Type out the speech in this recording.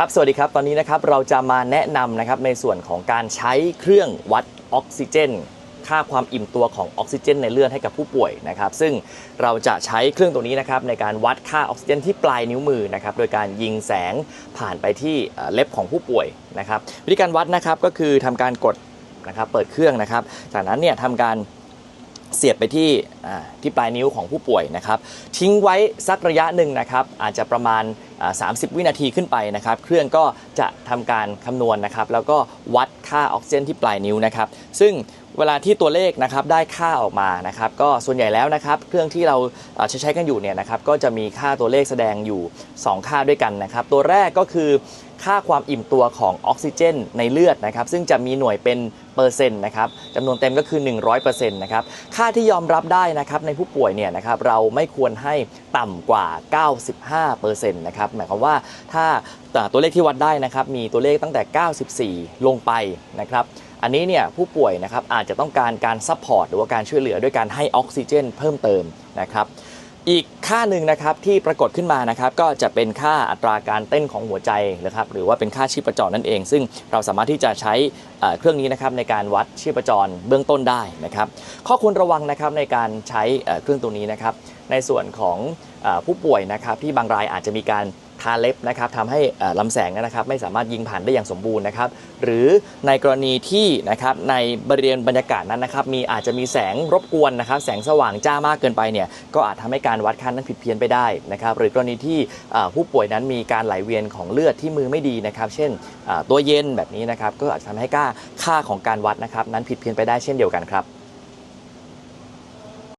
ครับสวัสดีครับ ตอนนี้นะครับเราจะมาแนะนำนะครับในส่วนของการใช้เครื่องวัดออกซิเจน ค่าความอิ่มตัวของออกซิเจน ในเลือดให้กับผู้ป่วยนะครับ ซึ่งเราจะใช้เครื่องตัวนี้นะครับในการวัดค่าออกซิเจน ที่ปลายนิ้วมือนะครับโดยการยิงแสงผ่านไปที่เล็บของผู้ป่วยนะครับวิธีการวัดนะครับก็คือทำการกดนะครับเปิดเครื่องนะครับ จากนั้นเนี่ยทำการเสียบไปที่ที่ปลายนิ้วของผู้ป่วยนะครับ ทิ้งไว้สักระยะหนึ่งนะครับ อาจจะประมาณ 30 วินาทีขึ้นไปนะครับ เครื่องก็จะทำการคำนวณนะครับ แล้วก็วัดค่าออกซิเจนที่ปลายนิ้วนะครับ ซึ่งเวลาที่ตัวเลขนะครับได้ค่าออกมานะครับ ก็ส่วนใหญ่แล้วนะครับ เครื่องที่เราอ่าใช้ใช้กันอยู่เนี่ยนะครับก็จะมีค่าตัวเลขแสดงอยู่ 2 ค่าด้วยกันนะครับ ตัวแรกก็คือค่าความอิ่มตัวของออกซิเจนในเลือดนะครับ ซึ่งจะมีหน่วยเป็นเปอร์เซ็นต์นะครับจำนวนเต็มก็คือ 100%นะครับค่าที่ยอมรับได้นะครับในผู้ป่วยเนี่ยนะครับเราไม่ควรให้ต่ำกว่า 95%นะครับหมายความว่าถ้าตัวเลขที่วัดได้นะครับมีตัวเลขตั้งแต่ 94 ลงไปนะครับอันนี้เนี่ยผู้ป่วยนะครับอาจจะต้องการการซัพพอร์ตหรือว่าการช่วยเหลือด้วยการให้ออกซิเจน เพิ่มเติมนะครับ อีกค่าหนึ่งนะครับที่ปรากฏขึ้นมานะครับก็จะเป็นค่าอัตราการเต้นของหัวใจนะครับหรือว่าเป็นค่าชีพจรนั่นเอง ซึ่งเราสามารถที่จะใช้เครื่องนี้นะครับในการวัดชีพจรเบื้องต้นได้นะครับ ข้อควรระวังนะครับในการใช้เครื่องตัวนี้นะครับ ในส่วนของผู้ป่วยนะครับที่บางรายอาจจะมีการ ทาเล็บนะครับทำให้ลำแสงนะครับไม่สามารถยิงผ่านได้อย่างสมบูรณ์นะครับหรือในกรณีที่นะครับในบริเวณบรรยากาศนั้นนะครับมีอาจจะมีแสงรบกวนนะครับแสงสว่างจ้ามากเกินไปเนี่ยก็อาจทำให้การวัดค่านั้นผิดเพี้ยนไปได้นะครับหรือกรณีที่ผู้ป่วยนั้นมีการไหลเวียนของเลือดที่มือไม่ดีนะครับเช่นตัวเย็นแบบนี้นะครับก็อาจจะทำให้ค่าค่าของการวัดนะครับนั้นผิดเพี้ยนไปได้เช่นเดียวกันครับ